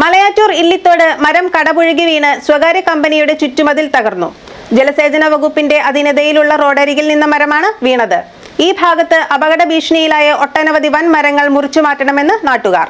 മലയാറ്റൂർ ഇല്ലിത്തോട് മരം കടപുഴകി വീണ് സ്വകാര്യ കമ്പനിയുടെ ചുറ്റുമതിൽ തകർന്നു. ജലസേചന വകുപ്പിന്റെ അധീനതയിലുള്ള റോഡരികിൽ നിന്ന മരമാണ് വീണത്. ഈ ഭാഗത്ത് അപകട ഭീഷണിയിലായ ഒട്ടനവധി വൻ മരങ്ങൾ മുറിച്ചു മാറ്റണമെന്ന് നാട്ടുകാർ.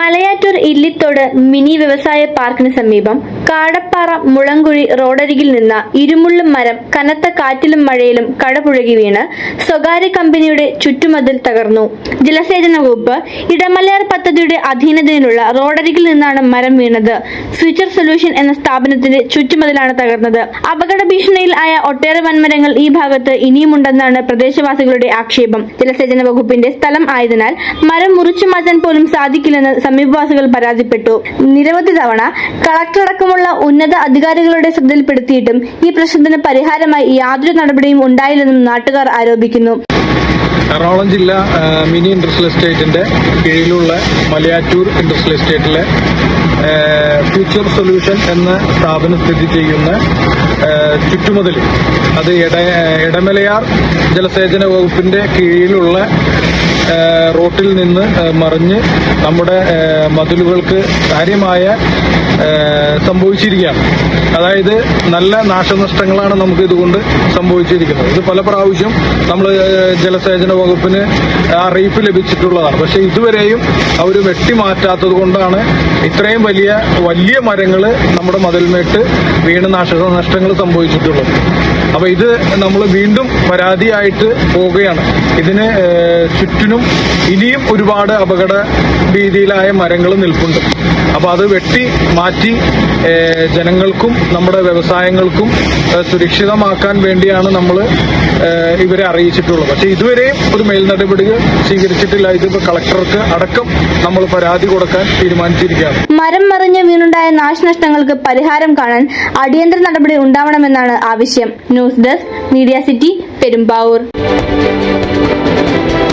മലയാറ്റൂർ ഇല്ലിത്തോട് മിനി വ്യവസായ പാർക്കിന് സമീപം കാടപ്പാറ മുളങ്കുഴി റോഡരികിൽ നിന്ന ഇരുമുള്ളും മരം കനത്ത കാറ്റിലും മഴയിലും കടപുഴകി വീണ് സ്വകാര്യ കമ്പനിയുടെ ചുറ്റുമതിൽ തകർന്നു. ജലസേചന വകുപ്പ് ഇടമലയാർ പദ്ധതിയുടെ അധീനതയിലുള്ള റോഡരികിൽ നിന്നാണ് മരം വീണത്. ഫ്യൂച്ചർ സൊല്യൂഷൻ എന്ന സ്ഥാപനത്തിന്റെ ചുറ്റുമതിലാണ് തകർന്നത്. അപകട ഭീഷണിയിൽ ആയ ഒട്ടേറെ വൻമരങ്ങൾ ഈ ഭാഗത്ത് ഇനിയുമുണ്ടെന്നാണ് പ്രദേശവാസികളുടെ ആക്ഷേപം. ജലസേചന വകുപ്പിന്റെ സ്ഥലം ആയതിനാൽ മരം മുറിച്ചു മാറ്റാൻ പോലും സാധിക്കില്ലെന്ന് സമീപവാസികൾ പരാതിപ്പെട്ടു. നിരവധി തവണ കളക്ടറടക്കമുള്ള ഉന്നത അധികാരികളുടെ ശ്രദ്ധയിൽപ്പെടുത്തിയിട്ടും ഈ പ്രശ്നത്തിന് പരിഹാരമായി യാതൊരു നടപടിയും ഉണ്ടായില്ലെന്നും നാട്ടുകാർ ആരോപിക്കുന്നു. എറണാകുളം ജില്ല മിനി ഇൻഡസ്ട്രിയൽ എസ്റ്റേറ്റിന്റെ കീഴിലുള്ള മലയാറ്റൂർ ഇൻഡസ്ട്രിയൽ എസ്റ്റേറ്റിലെ ഫ്യൂച്ചർ സൊല്യൂഷൻ എന്ന സ്ഥാപനം സ്ഥിതി ചെയ്യുന്ന ചുറ്റുമതിൽ അത് ഇട ഇടമലയാർ ജലസേചന വകുപ്പിന്റെ കീഴിലുള്ള റോട്ടിൽ നിന്ന് മറിഞ്ഞ് നമ്മുടെ മതിലുകൾക്ക് കാര്യമായ സംഭവിച്ചിരിക്കുകയാണ്. അതായത് നല്ല നാശനഷ്ടങ്ങളാണ് നമുക്ക് ഇതുകൊണ്ട് സംഭവിച്ചിരിക്കുന്നത്. ഇത് പല പ്രാവശ്യം നമ്മൾ ജലസേചന വകുപ്പിന് അറിയിപ്പ് ലഭിച്ചിട്ടുള്ളതാണ്. പക്ഷെ ഇതുവരെയും അവർ വെട്ടിമാറ്റാത്തത് കൊണ്ടാണ് ഇത്രയും വലിയ വലിയ മരങ്ങൾ നമ്മുടെ മതിൽമേട്ട് വീണ് നാശനഷ്ടങ്ങൾ സംഭവിച്ചിട്ടുള്ളത്. അപ്പൊ ഇത് നമ്മൾ വീണ്ടും പരാതിയായിട്ട് പോവുകയാണ്. ഇതിന് ഏഹ്, ചുറ്റിനും ഇനിയും ഒരുപാട് അപകട ഭീതിയിലായ മരങ്ങൾ നിൽപ്പുണ്ട്. അപ്പൊ അത് വെട്ടി മാറ്റി ജനങ്ങൾക്കും നമ്മുടെ വ്യവസായങ്ങൾക്കും സുരക്ഷിതമാക്കാൻ വേണ്ടിയാണ് നമ്മൾ ഇവരെ അറിയിച്ചിട്ടുള്ളത്. പക്ഷെ ഇതുവരെ ഒരു മേൽ നടപടികൾ സ്വീകരിച്ചിട്ടില്ല. ഇതിപ്പോ കളക്ടർക്ക് അടക്കം നമ്മൾ പരാതി കൊടുക്കാൻ തീരുമാനിച്ചിരിക്കുകയാണ്. മരം മറിഞ്ഞ് വീണുണ്ടായ നാശനഷ്ടങ്ങൾക്ക് പരിഹാരം കാണാൻ അടിയന്തര നടപടി ഉണ്ടാവണമെന്നാണ് ആവശ്യം. News desk media city Perumbavoor.